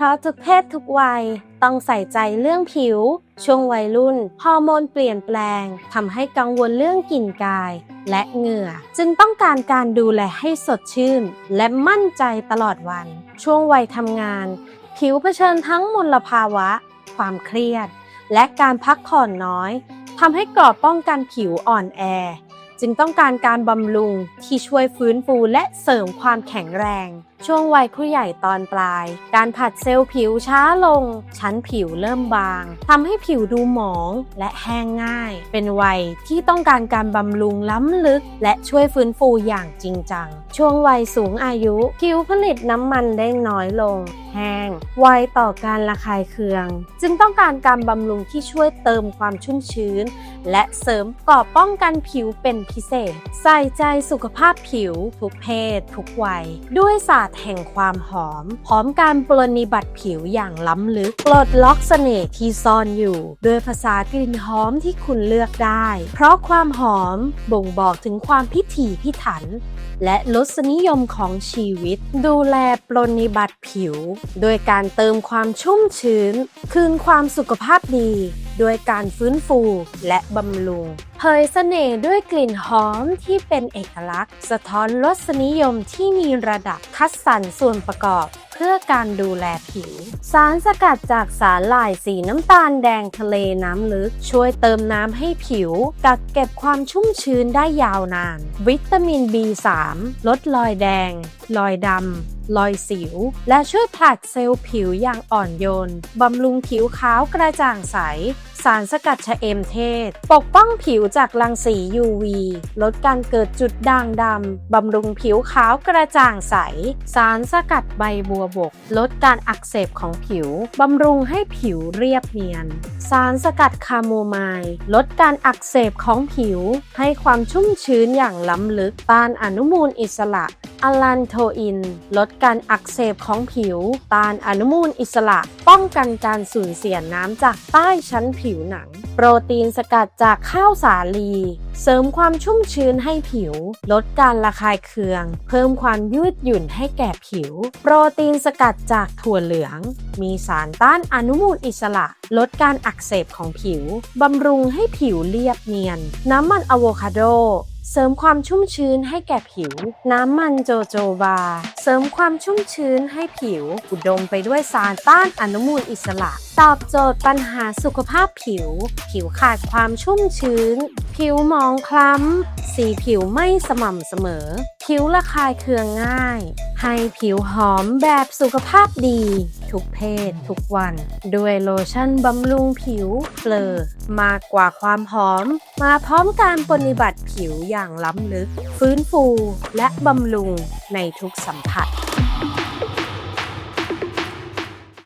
เพราะทุกเพศทุกวัยต้องใส่ใจเรื่องผิว ช่วงวัยรุ่นฮอร์โมนเปลี่ยนแปลงทำให้กังวลเรื่องกลิ่นกาย และเหงื่อ จึงต้องการการดูแลให้สดชื่น และมั่นใจตลอดวัน ช่วงวัยทำงาน ผิวเผชิญทั้งมลภาวะ ความเครียด และการพักผ่อนน้อยทำให้กรอบป้องกันผิวอ่อนแอ จึงต้องการการบำรุงที่ช่วยฟื้นฟูและเสริมความแข็งแรงช่วงวัยผู้ใหญ่ตอนปลาย การผัดเซลล์ผิวช้าลง ชั้นผิวเริ่มบางทำให้ผิวดูหมองและแห้งง่าย เป็นวัยที่ต้องการการบำรุงล้ำลึก และช่วยฟื้นฟูอย่างจริงจัง ช่วงวัยสูงอายุ ผิวผลิตน้ำมันได้น้อยลง แห้งไวต่อการระคายเคือง จึงต้องการการบำรุงที่ช่วยเติมความชุ่มชื้น และเสริมกรอบป้องกันผิวเป็นพิเศษ ใส่ใจสุขภาพผิวทุกเพศ ทุกวัย ด้วยศาสตร์แห่งความหอม พร้อมการปรนนิบัติผิวอย่างล้ำลึกปลดล็อกเสน่ห์ที่ซ่อนอยู่ ด้วยภาษากลิ่นหอมที่คุณเลือกได้ เพราะความหอมบ่งบอกถึงความพิถีพิถัน และลดนิยมของชีวิต ดูแลปรนนิบัติผิว โดยการเติมความชุ่มชื้น คืนความสุขภาพดี โดยการฟื้นฟูและบำรุง เผยเสน่ห์ด้วยกลิ่นหอมที่เป็นเอกลักษณ์ สะท้อนรสนิยมที่มีระดับคัดสรรส่วนประกอบเพื่อการดูแลผิว สารสกัดจากสาหร่ายสีน้ำตาลแดงทะเลน้ำลึก ช่วยเติมน้ำให้ผิว กักเก็บความชุ่มชื้นได้ยาวนาน วิตามิน B3 ลดรอยแดง รอยดำ รอยสิว และช่วยผลัดเซลล์ผิวอย่างอ่อนโยน บำรุงผิวขาวกระจ่างใส สารสกัดชะเอมเทศ ปกป้องผิวจากรังสี UV ลดการเกิดจุดด่างดำ บำรุงผิวขาวกระจ่างใส สารสกัดใบบัวบก ลดการอักเสบของผิว บำรุงให้ผิวเรียบเนียน สารสกัดคาโมไมล์ลดการอักเสบของผิว ให้ความชุ่มชื้นอย่างล้ำลึกต้านอนุมูลอิสระ อลันโทอิน ลดการอักเสบของผิว ต้านอนุมูลอิสระ ป้องกันการสูญเสียน้ำจากใต้ชั้นผิวหนัง โปรตีนสกัดจากข้าวสาลี เสริมความชุ่มชื้นให้ผิว ลดการระคายเคือง เพิ่มความยืดหยุ่นให้แก่ผิว โปรตีนสกัดจากถั่วเหลือง มีสารต้านอนุมูลอิสระ ลดการอักเสบของผิว บำรุงให้ผิวเรียบเนียน น้ำมันอะโวคาโด เสริมความชุ่มชื้นให้แก่ผิว น้ำมันโจโจบา เสริมความชุ่มชื้นให้ผิว อุดมไปด้วยสารต้านอนุมูลอิสระ ตอบโจทย์ปัญหาสุขภาพผิว ผิวขาดความชุ่มชื้น ผิวหมองคล้ำ สีผิวไม่สม่ำเสมอ ผิวระคายเคืองง่าย ให้ผิวหอมแบบสุขภาพดี ทุกเพศ ทุกวัน ด้วยโลชั่นบำรุงผิวเฟลอมากกว่าความหอม มาพร้อมการปฏิบัติผิวอย่างล้ำลึก ฟื้นฟูและบำรุงในทุกสัมผัส